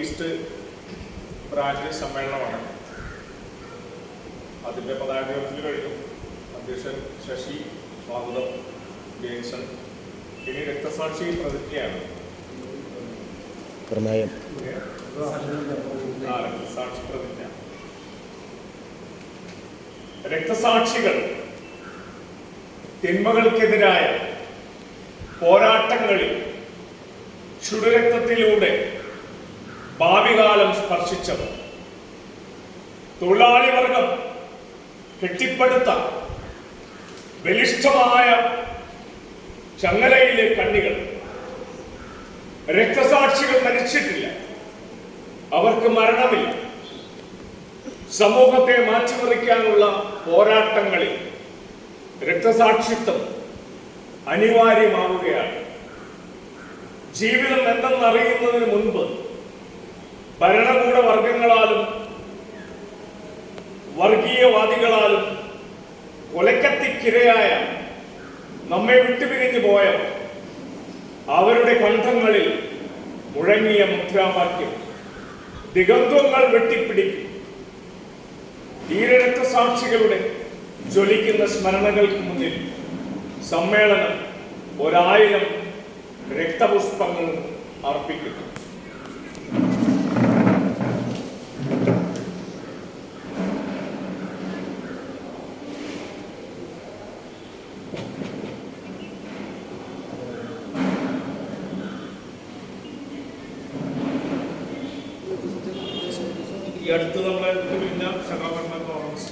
East branch സമ്മേളനമാണ്. അതിന്റെ പതാകത്തിൽ കഴിഞ്ഞു. അധ്യക്ഷൻ ശശി സ്വാഗതം ജെയിൻസൺ ഇനി രക്തസാക്ഷി പ്രതിജ്ഞയാണ്. പ്രമേയം. ആ രക്തസാക്ഷി പ്രതിജ്ഞ. രക്തസാക്ഷികൾ തിന്മകൾക്കെതിരായ പോരാട്ടങ്ങളിൽ ചുടുരക്തത്തിലൂടെ ഭാവികാലം സ്പർശിച്ചത് തൊഴിലാളി വർഗം കെട്ടിപ്പടുത്ത ബലിഷ്ഠമായ ചങ്ങലയിലെ കണ്ണികൾ. രക്തസാക്ഷികൾ മരിച്ചിട്ടില്ല. അവർക്ക് മരണമില്ല. സമൂഹത്തെ മാറ്റിമറിക്കാനുള്ള പോരാട്ടങ്ങളിൽ രക്തസാക്ഷിത്വം അനിവാര്യമാവുകയാണ്. ജീവിതം എന്തെന്നറിയുന്നതിന് മുൻപ് ഭരണകൂട വർഗങ്ങളാലും വർഗീയവാദികളാലും കൊലക്കത്തിക്കിരയായ നമ്മെ വിട്ടുപിരിഞ്ഞു പോയ അവരുടെ കണ്ഠങ്ങളിൽ മുഴങ്ങിയ മുദ്രാവാക്യം ദിഗന്ധങ്ങൾ വെട്ടിപ്പിടിക്കും. ധീരരക്തസാക്ഷികളുടെ ജ്വലിക്കുന്ന സ്മരണകൾക്ക് മുന്നിൽ സമ്മേളനം ഒരായിരം രക്തപുഷ്പങ്ങൾ അർപ്പിക്കുന്നു. ഈ അടുത്ത് നമ്മളെ പിന്നെ സഹാപരണ കോൺഗ്രസ്